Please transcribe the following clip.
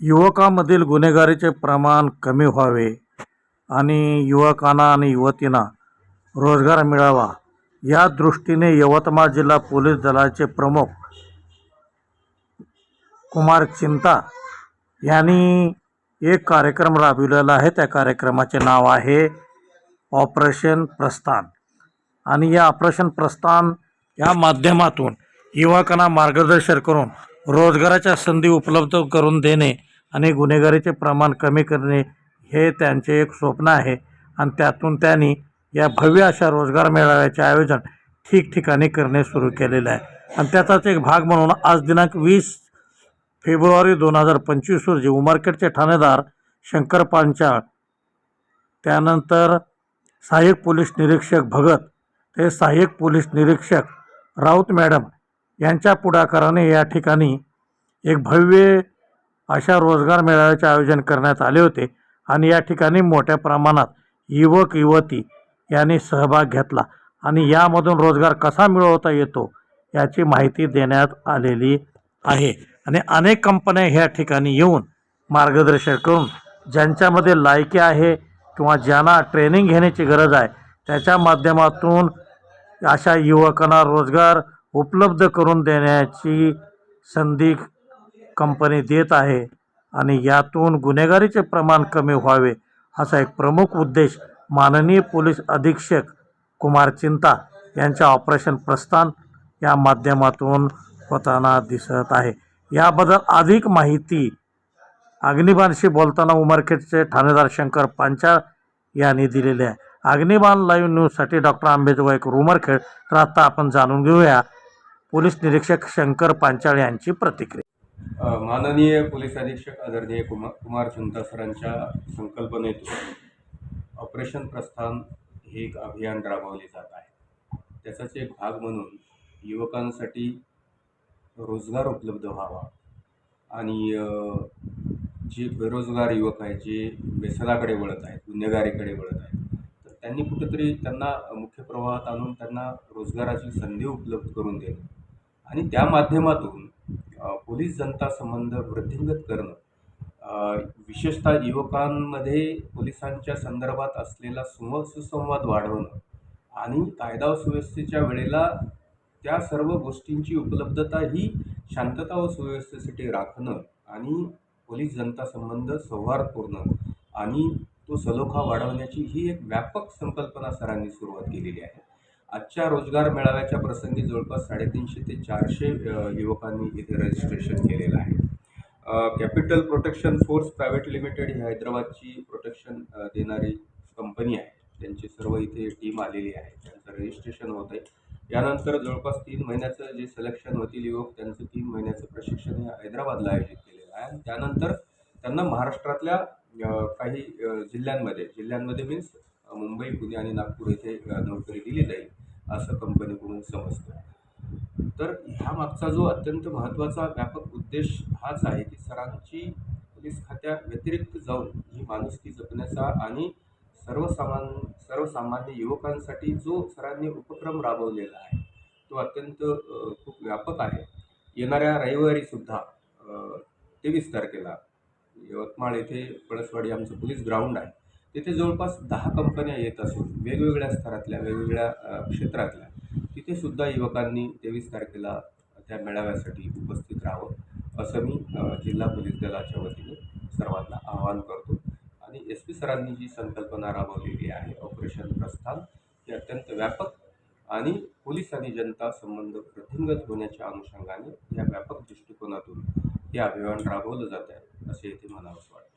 युवकामधील गुन्हेगारीचे प्रमाण कमी व्हावे आणि युवकांना आणि युवतींना रोजगार मिळावा या दृष्टीने यवतमाळ जिल्हा पोलीस दलाचे प्रमुख कुमार चिंता यांनी एक कार्यक्रम राबविलेला आहे. त्या कार्यक्रमाचे नाव आहे ऑपरेशन प्रस्थान. आणि या ऑपरेशन प्रस्थान या माध्यमातून युवकांना मार्गदर्शन करून रोजगाराच्या संधी उपलब्ध करून देणे आणि गुन्हेगारीचे प्रमाण कमी करणे हे त्यांचे एक स्वप्न आहे. आणि त्यातून त्यांनी या भव्य अशा रोजगार मेळाव्याचे आयोजन ठिकठिकाणी करणे सुरू केलेले आहे. आणि त्याचाच एक भाग म्हणून आज दिनांक वीस फेब्रुवारी दोन हजार पंचवीस रोजी उमरखेडचे ठाणेदार शंकर पांचाळ त्यानंतर सहाय्यक पोलीस निरीक्षक भगत ते सहाय्यक पोलीस निरीक्षक राऊत मॅडम यांच्या पुढाकाराने या ठिकाणी एक भव्य अशा रोजगार मेळाव्याचे आयोजन करण्यात आले होते आणि या ठिकाणी मोठ्या प्रमाणात युवक युवती यांनी सहभाग घेतला. आणि यामधून रोजगार कसा मिळवता येतो याची माहिती देण्यात आलेली आहे. आणि अनेक कंपन्या ह्या ठिकाणी येऊन मार्गदर्शन करून ज्यांच्यामध्ये लायकी आहे किंवा ज्यांना ट्रेनिंग घेण्याची गरज आहे त्याच्या माध्यमातून अशा युवकांना रोजगार उपलब्ध करून देण्याची संधी कंपनी देत आहे आणि यातून गुन्हेगारीचे प्रमाण कमी व्हावे असा एक प्रमुख उद्देश माननीय पोलीस अधीक्षक कुमार चिंता यांच्या ऑपरेशन प्रस्थान या माध्यमातून होताना दिसत आहे. याबद्दल अधिक माहिती अग्निबाणशी बोलताना उमरखेडचे ठाणेदार शंकर पांचाळ यांनी दिलेले आहे. अग्निबाण लाईव्ह न्यूजसाठी डॉक्टर आंबेजोगाईकर उमरखेड तर आता आपण जाणून घेऊया पोलीस निरीक्षक शंकर पांचाळ यांची प्रतिक्रिया. माननीय पोलीस अधीक्षक आदरणीय कुमार कुमार चिंता सरांच्या संकल्पनेतून ऑपरेशन प्रस्थान हे एक अभियान राबवले जात आहे. त्याचाच एक भाग म्हणून युवकांसाठी रोजगार उपलब्ध व्हावा आणि जे बेरोजगार युवक आहेत जे व्यसनाकडे वळत आहेत गुन्हेगारीकडे वळत आहेत तर त्यांनी कुठेतरी त्यांना मुख्य प्रवाहात आणून त्यांना रोजगाराची संधी उपलब्ध करून देणं आणि त्या माध्यमातून पोलीस जनता संबंध वृद्धिंगत करणं विशेषतः युवकांमध्ये पोलिसांच्या संदर्भात असलेला सुम सुसंवाद वाढवणं आणि कायदा सुव्यवस्थेच्या वेळेला त्या सर्व गोष्टींची उपलब्धता ही शांतता व सुव्यवस्थेसाठी राखणं आणि पोलीस जनता संबंध सौहार्दपूर्ण आणि तो सलोखा वाढवण्याची ही एक व्यापक संकल्पना सरांनी सुरुवात केलेली आहे. आजच्या रोजगार मेळाव्याच्या प्रसंगी जवळपास साडेतीनशे ते चारशे युवकांनी इथे रजिस्ट्रेशन केलेलं आहे. Capital protection force private limited ही हैदराबादची प्रोटेक्शन देणारी कंपनी आहे. त्यांची सर्व इथे टीम आलेली आहे. त्यांचं रजिस्ट्रेशन होत आहे. यानंतर जवळपास तीन महिन्याचं जे सिलेक्शन होतील युवक त्यांचं तीन महिन्याचं प्रशिक्षण हे हैदराबादला आयोजित केलेलं आहे. आणि त्यानंतर त्यांना महाराष्ट्रातल्या काही जिल्ह्यांमध्ये जिल्ह्यांमध्ये मीन्स मुंबई पुणे आणि नागपूर येथे नोकरी दिली जाईल. असं कंपनीकडून समजतं. तर ह्या मागचा जो अत्यंत महत्त्वाचा व्यापक उद्देश हाच आहे की सरांची पोलीस खात्या व्यतिरिक्त जाऊन ही माणुसकी जपण्याचा आणि सर्वसामान्य सर्वसामान्य युवकांसाठी जो सरांनी उपक्रम राबवलेला आहे तो अत्यंत खूप व्यापक आहे. येणाऱ्या रविवारीसुद्धा तेवीस तारखेला यवतमाळ येथे पळसवाडी आमचं पोलीस ग्राउंड आहे. तिथे जवळपास दहा कंपन्या येत असून वेगवेगळ्या स्तरातल्या वेगवेगळ्या क्षेत्रातल्या तिथे सुद्धा युवकांनी तेवीस तारखेला त्या मेळाव्यासाठी उपस्थित राहावं असं मी जिल्हा पोलीस दलाच्या वतीने सर्वांना आवाहन करतो. आणि एस पी सरांनी जी संकल्पना राबवलेली आहे ऑपरेशन प्रस्थान ही अत्यंत व्यापक आणि पोलीस आणि जनता संबंध वृद्धिंगत होण्याच्या अनुषंगाने या व्यापक दृष्टिकोनातून हे अभियान राबवलं जात आहे असे येथे म्हणावंसं वाटतं.